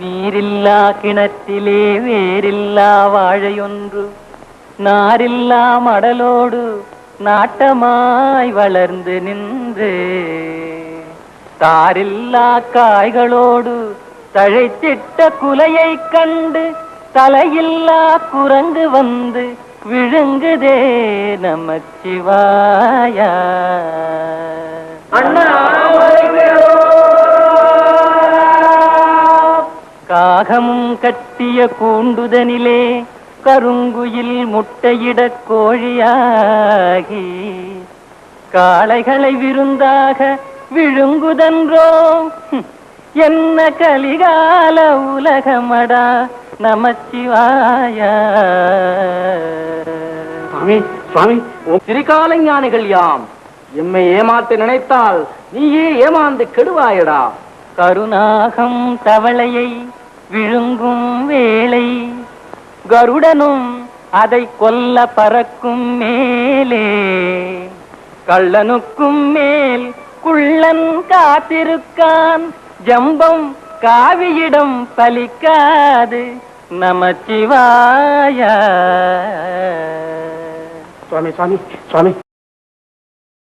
நீரில்லா கிணற்றிலே வேரில்லா வாழையொன்று நாரில்லா மடலோடு நாட்டமாய் வளர்ந்து நின்று தாரில்லா காய்களோடு தழைத்திட்ட குலையை கண்டு தலையில்லா குரங்கு வந்து விழுங்குதே நமச்சிவாயா. காகமும் கட்டிய கூண்டுதனிலே கருங்குயில் முட்டையிடக் கோழியாகி காளைகளை விருந்தாக விழுங்குதன்றோ? என்ன கலிகால உலகமடா நமச்சிவாயா? சுவாமி சுவாமி திரிகால ஞானிகள் யாம்? எம்மை ஏமாத்த நினைத்தால் நீயே ஏமாந்து கெடுவாயடா? கருநாகம் தவளையை விழுங்கும் வேளை கருடனும் அதை கொல்ல பறக்கும் மேலே. கள்ளனுக்கும் மேல் குள்ளன் காத்திருக்கான். ஜம்பம் காவியிடம் பலிக்காது நமச்சிவாயா. சுவாமி சுவாமி சுவாமி.